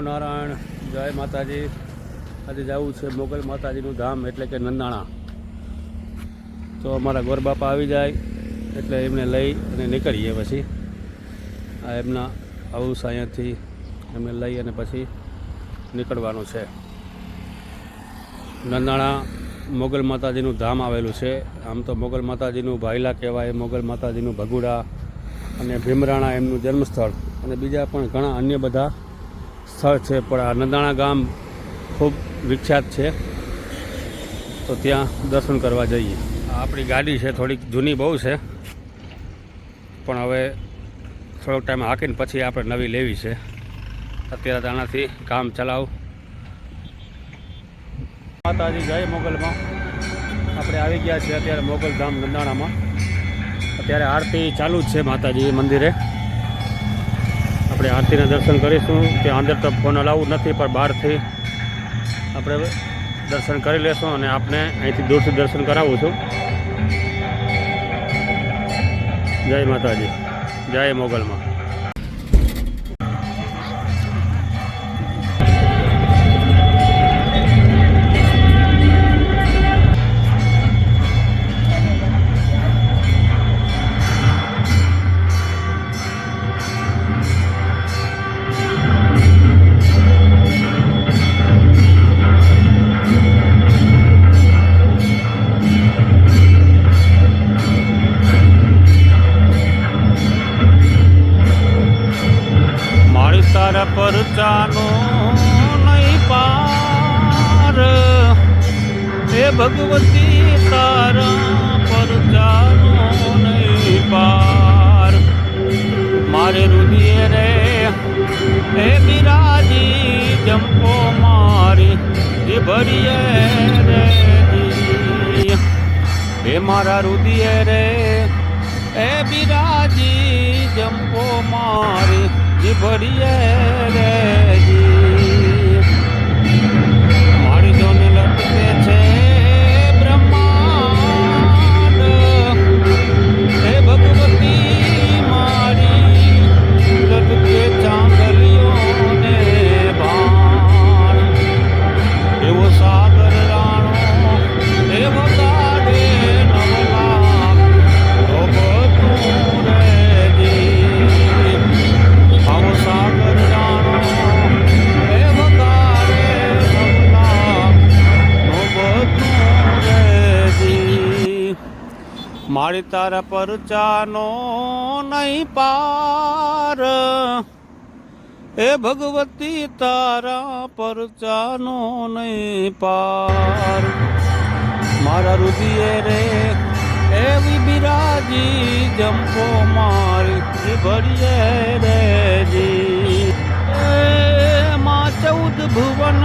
નારાયણ, જય માતાજી. આજે જવું છે મોગલ માતાજીનું ધામ, એટલે કે નંદાણા. તો અમારા ગોરબાપા આવી જાય, એટલે એમને લઈ અને નીકળીએ પછી. આ એમના હાઉસ અહીંયાથી એમને લઈ અને પછી નીકળવાનું છે. નંદાણા મોગલ માતાજીનું ધામ આવેલું છે. આમ તો મોગલ માતાજીનું ભાઈલા કહેવાય, મોગલ માતાજીનું ભગુડા અને ભીમરાણા એમનું જન્મસ્થળ અને બીજા પણ ઘણા અન્ય બધા સ્થળ છે, પણ આ નંદાણા ગામ ખૂબ વિખ્યાત છે. તો ત્યાં દર્શન કરવા જઈએ. આપણી ગાડી છે, થોડીક જૂની બહુ છે. પણ હવે થોડોક ટાઈમ હાંકીને પછી આપણે નવી લેવી છે. અત્યારે આનાથી કામ ચલાવ. માતાજી, જય મોગલમાં. આપણે આવી ગયા છીએ અત્યારે મોગલ ધામ નંદાણામાં. અત્યારે આરતી ચાલુ જ છે માતાજી મંદિરે. આપણે આરતીના દર્શન કરીશું. ત્યાં અંદર તો ફોન અલાઉડ નથી, પણ બહારથી આપણે દર્શન કરી લેશું અને આપને અહીંથી દૂરથી દર્શન કરાવું છું. જય માતાજી. જય મોગલમાં. પર ચાનો નહીં પાર. હે ભગવતી તારા પર ચાનો નહીં પાર. મારે રુધિએ રે, હે બિરાજી, જંપો મારી, જે ભરીએ રે હે મારા રુધિએ રે, હે બિરાજી ભરીએ રે. મારી તારા પર ચાનો નહીં પાર. એ ભગવતી તારા પર ચાનો નહીં પાર. મારા રુધિયે રે, એવી બિરાજી જંપો મારી ભરીએ રે જી માં ચૌદ ભુવન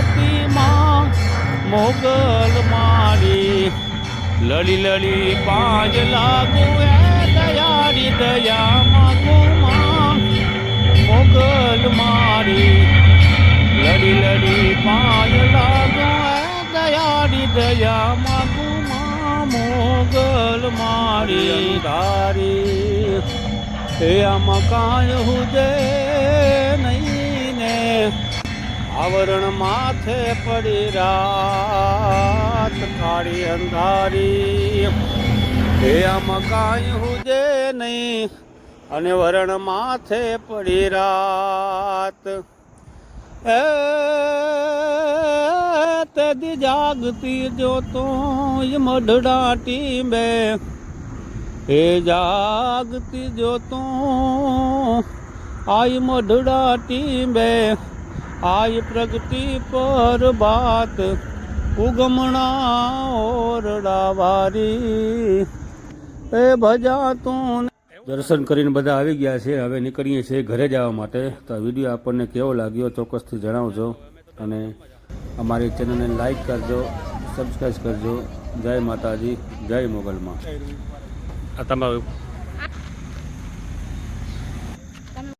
માં મોગલ મારી લડી લડી પાંજ લાગુ એ દયારી દયા માગુ માં મોગલ મારી લડી લડી પાંચ લાગુ એ દયારી દયા માગુ મોગલ મારી તારી એ આમાં કાંઈ હુજે નહીં. આવરણ માથે પડી રાત, કાળી અંધારી. એ આમ કાંઈ હુજે નહીં, અને વરણ માથે પડી રાત. એ તેદી જાગતી જો તો મઢડા ટીમે હે જાગતી જો તો આઈ મઢડા ટીંબે આય પ્રગતિ પર બાત ઉગમણા ઓરડા વારી એ ભજા તું દર્શન કરીને બધા આવી ગયા છે હવે નીકળીએ છીએ ઘરે જવા માટે. તો આ વીડિયો આપણને કેવો લાગ્યો ચોક્કસથી જણાવજો. અને અમારી ચેનલને લાઈક કરજો સબસ્ક્રાઈબ કરજો. જય માતાજી જય મોગલમાં. આ તમારું